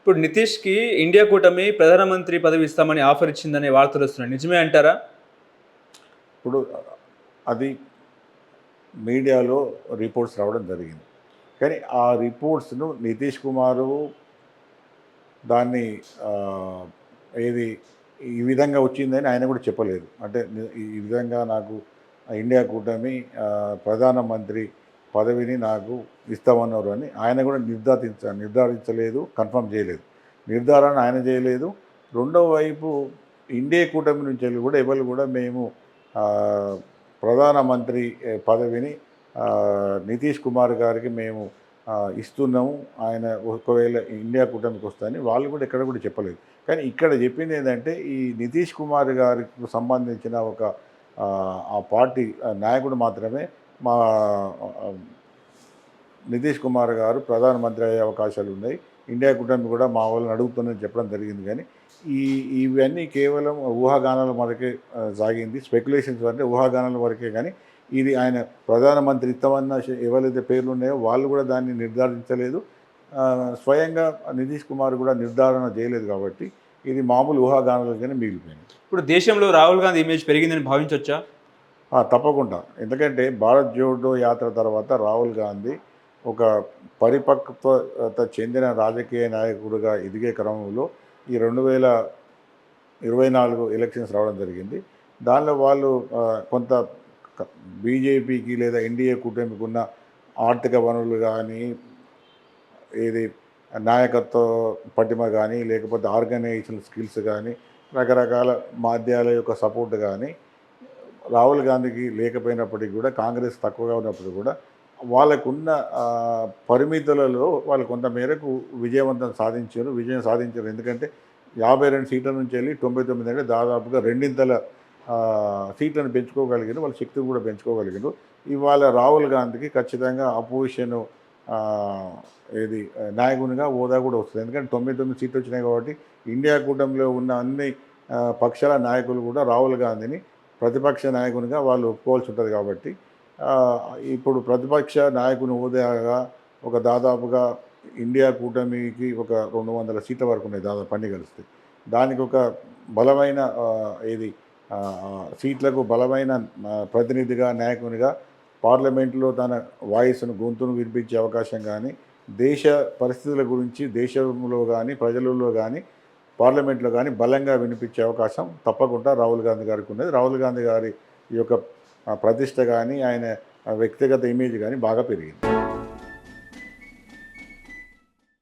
ఇప్పుడు నితీష్కి ఇండియా కూటమి ప్రధానమంత్రి పదవి ఇస్తామని ఆఫర్ ఇచ్చిందనే వార్తలు వస్తున్నాయి. నిజమే అంటారా? ఇప్పుడు అది మీడియాలో రిపోర్ట్స్ రావడం జరిగింది. కానీ ఆ రిపోర్ట్స్ను నితీష్ కుమారు దాన్ని ఏది ఈ విధంగా వచ్చిందని ఆయన కూడా చెప్పలేదు. అంటే ఈ విధంగా నాకు ఇండియా కూటమి ప్రధానమంత్రి పదవిని నాకు ఇస్తామన్నారు అని ఆయన కూడా నిర్ధారించ నిర్ధారించలేదు కన్ఫర్మ్ చేయలేదు. నిర్ధారణ ఆయన చేయలేదు. రెండవ వైపు ఇండియా కూటమి నుంచి వెళ్ళి కూడా ఎవరు కూడా మేము ప్రధానమంత్రి పదవిని నితీష్ కుమార్ గారికి మేము ఇస్తున్నాము. ఆయన ఒకవేళ ఇండియా కూటమికి వస్తాయని వాళ్ళు కూడా ఎక్కడ కూడా చెప్పలేదు. కానీ ఇక్కడ చెప్పింది ఏంటంటే ఈ నితీష్ కుమార్ గారికి సంబంధించిన ఒక ఆ, పార్టీ నాయకుడు మాత్రమే మా నితీష్ కుమార్ గారు ప్రధానమంత్రి అయ్యే అవకాశాలు ఉన్నాయి. ఇండియా కూటమి కూడా మా వాళ్ళని అడుగుతుందని చెప్పడం జరిగింది కానీ ఈ ఇవన్నీ కేవలం ఊహాగానాల వరకే సాగింది. స్పెక్యులేషన్స్ అంటే ఊహాగానాల వరకే కానీ ఇది ఆయన ప్రధానమంత్రి ఇస్తామన్న ఎవరైతే పేర్లు ఉన్నాయో వాళ్ళు కూడా దాన్ని నిర్ధారించలేదు. స్వయంగా నితీష్ కుమార్ కూడా నిర్ధారణ చేయలేదు కాబట్టి ఇది మామూలు ఊహాగానాలుగానే మిగిలిపోయింది ఇప్పుడు దేశంలో రాహుల్ గాంధీ ఇమేజ్ పెరిగిందని భావించవచ్చా తప్పకుండా. ఎందుకంటే భారత్ జోడో యాత్ర తర్వాత రాహుల్ గాంధీ ఒక పరిపక్వత చెందిన రాజకీయ నాయకుడిగా ఎదిగే క్రమంలో ఈ రెండు వేల ఇరవై నాలుగు ఎలక్షన్స్ రావడం జరిగింది. దానిలో వాళ్ళు కొంత బీజేపీకి లేదా ఎన్డీఏ కూటమికి ఉన్న ఆర్థిక వనరులు కానీ ఏది నాయకత్వ పటిమ కానీ లేకపోతే ఆర్గనైజేషన్ స్కిల్స్ కానీ రకరకాల మాధ్యాల యొక్క సపోర్ట్ కానీ రాహుల్ గాంధీకి లేకపోయినప్పటికీ కూడా కాంగ్రెస్ తక్కువగా ఉన్నప్పుడు కూడా వాళ్ళకున్న పరిమితులలో వాళ్ళు కొంత మేరకు విజయవంతం సాధించారు విజయం సాధించారు. ఎందుకంటే యాభై రెండు సీట్ల నుంచి వెళ్ళి తొంభై తొమ్మిది అంటే దాదాపుగా రెండింతల సీట్లను పెంచుకోగలిగారు వాళ్ళ శక్తిని కూడా పెంచుకోగలిగారు ఇవాళ రాహుల్ గాంధీకి ఖచ్చితంగా అపోజిషన్ ఏది నాయకునిగా హోదా కూడా వస్తుంది. ఎందుకంటే తొమ్మిది తొమ్మిది సీట్లు వచ్చినాయి కాబట్టి ఇండియా కూటమిలో ఉన్న అన్ని పక్షాల నాయకులు కూడా రాహుల్ గాంధీని ప్రతిపక్ష నాయకునిగా వాళ్ళు ఒప్పుకోవాల్సి ఉంటుంది కాబట్టి ఇప్పుడు ప్రతిపక్ష నాయకుని హోదాగా ఒక దాదాపుగా ఇండియా కూటమికి ఒక రెండు వందల సీట్ల వరకు ఉన్నాయి దాదాపు అన్ని కలిస్తే. దానికి ఒక బలమైన ఇది సీట్లకు బలమైన ప్రతినిధిగా నాయకునిగా పార్లమెంట్లో తన వాయిస్ను గొంతును వినిపించే అవకాశం కానీ దేశ పరిస్థితుల గురించి దేశంలో కానీ ప్రజలలో కానీ పార్లమెంట్లో కానీ బలంగా వినిపించే అవకాశం తప్పకుండా రాహుల్ గాంధీ గారికి ఉన్నది. రాహుల్ గాంధీ గారి ఈ యొక్క ప్రతిష్ట కానీ ఆయన వ్యక్తిగత ఇమేజ్ కానీ బాగా పెరిగింది.